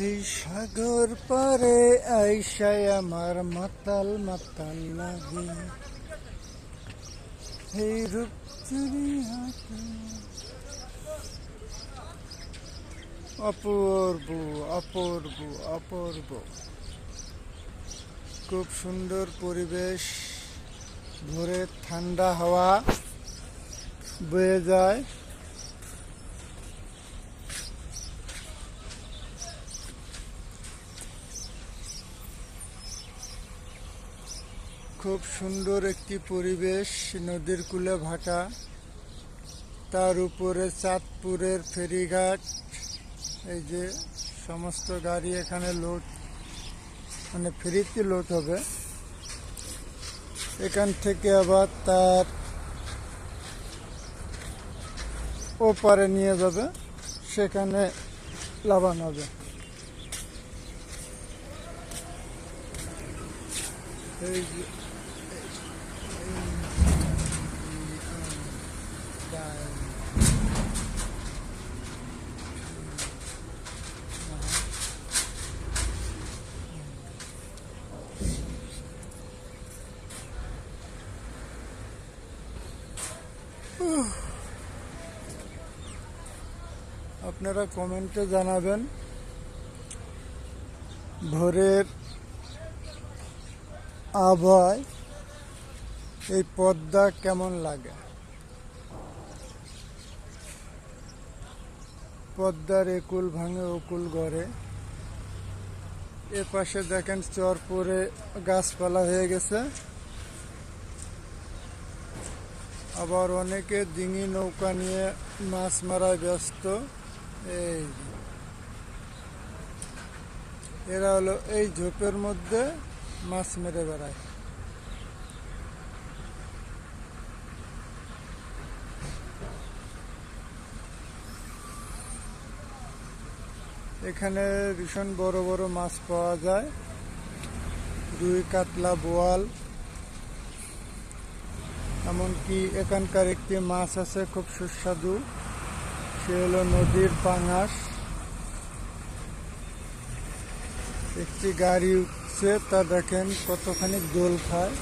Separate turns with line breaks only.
এই সাগর পারে আইসায় আমার মাতাল মাতাল লাগে। এই রূপচুরি অপূর্ব অপূর্ব অপূর্ব। খুব সুন্দর পরিবেশ ভোরের ঠান্ডা হাওয়া বয়ে যায়। খুব সুন্দর একটি পরিবেশ, নদীর কূলে ভাটা, তার উপরে চাঁদপুরের ফেরিঘাট, এই যে সমস্ত গাড়ি এখানে লোড মানে ফেরিতে লোড হবে। এখান থেকে আবার তার ওপারে নিয়ে যাবে, সেখানে লাভান হবে। এই যে আপনারা কমেন্টে জানাবেন। ভোরের আবহাওয়ায় এই পদ্মা কেমন লাগে? পদ্মার একুল ভাঙে ওকুল গড়ে। এ পাশে দেখেন চর পরে গাছপালা হয়ে গেছে। আবার অনেকে ডিঙি নৌকা নিয়ে মাছ মারায় ব্যস্ত। এই এরা হলো এই ঝোপের মধ্যে মাছ মেরে বেড়ায়। এখানে ভীষণ বড় বড় মাছ পাওয়া যায়। রুই কাতলা বোয়াল। এমনকি এখানকার একটি মাছ আছে, খুব সুস্বাদু। সে হলো নদীর পাঙাশ। একটি গাড়ি উঠছে তা দেখেন কতখানি দোল খায়।